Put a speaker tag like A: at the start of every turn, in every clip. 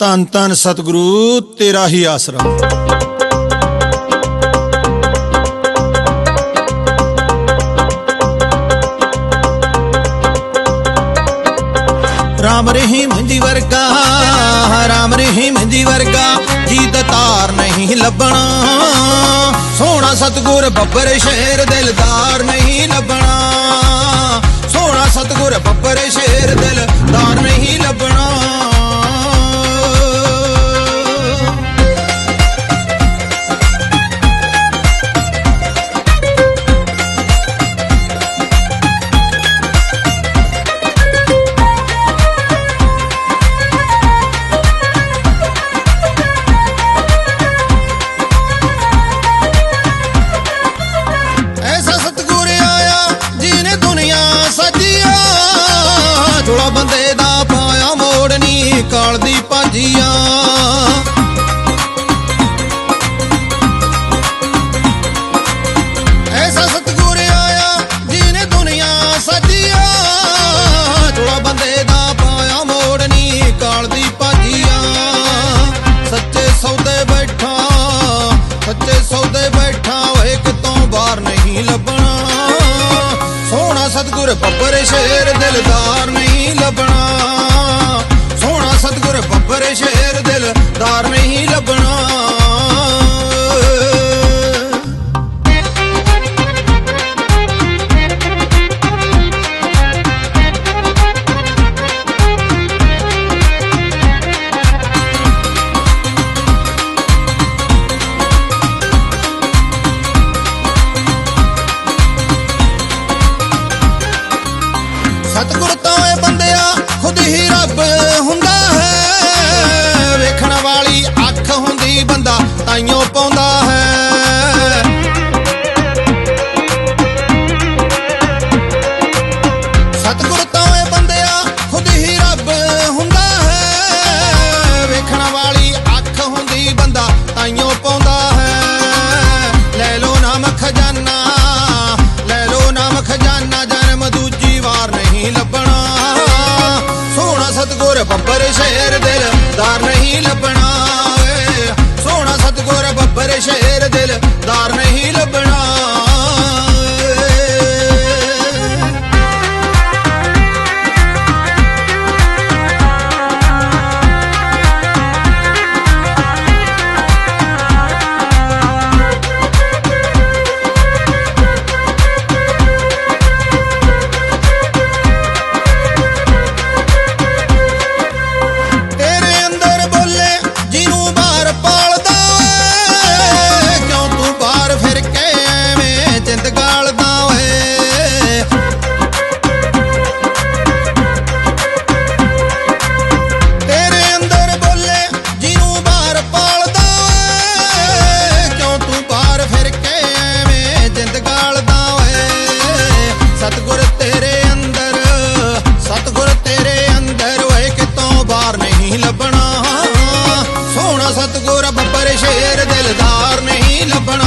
A: ਧੰਨ ਧੰਨ ਸਤਿਗੁਰੂ, ਤੇਰਾ ਹੀ ਆਸਰਾ। ਰਾਮ ਰਹੀਮ ਜੀ ਵਰਗਾ, ਰਾਮ ਰਹੀਮ ਜੀ ਵਰਗਾ ਜੀ ਤਾਰ ਨਹੀਂ ਲੱਭਣਾ। ਸੋਹਣਾ ਸਤਗੁਰ ਬੱਬਰ ਸ਼ੇਰ ਦਿਲਦਾਰ ਨਹੀਂ ਲੱਭਣਾ। ਸੋਹਣਾ ਸਤਗੁਰ ਬੱਬਰ ਸ਼ੇਰ ਦਿਲ ਦੀ ਐਸਾ ਸਤਗੁਰ ਆਇਆ ਜਿਹਨੇ ਦੁਨੀਆ ਸਜਿਆ। ਝੋਲਾ ਬੰਦੇ ਦਾ ਪਾਇਆ ਮੋੜਨੀ ਕਾਲ ਦੀ ਭਾਜੀਆ। ਸੱਚੇ ਸੌਦੇ ਬੈਠਾ, ਸੱਚੇ ਸੌਦੇ ਬੈਠਾ ਓਏ ਕਿਤੋਂ ਬਾਹਰ ਨਹੀਂ ਲੱਭਣਾ। ਸੋਹਣਾ ਸਤਗੁਰ ਬੱਬਰ ਸ਼ੇਰ ਦਿਲਦਾਰ ਨਹੀਂ ਲੱਭਣਾ। ਸਤਗੁਰ ਬੱਬਰ ਸ਼ੇਰ ਦਿਲ ਦਿਲਦਾਰ ਨਹੀਂ ਲੱਭਣਾ। ਸਤਿਗੁਰ ਤਾਂ ਏ ਬੰਦੇ ਬੱਬਰ ਸ਼ੇਰ ਦਿਲਦਾਰ ਨਹੀਂ ਲੱਭਣਾ ਏ ਸੋਹਣਾ ਸਤਗੁਰ ਬੱਬਰ ਸ਼ੇਰ ਪਰ ਸ਼ੇਰ ਦਿਲਦਾਰ ਨਹੀਂ ਲੱਭਣਾ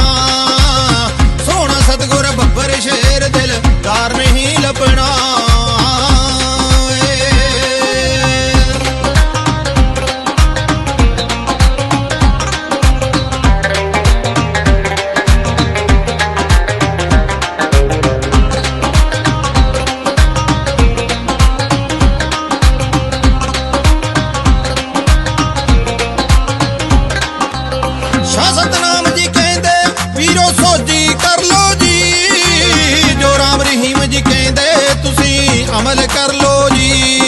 A: ਅਮਲ ਕਰ ਲੋ ਜੀ।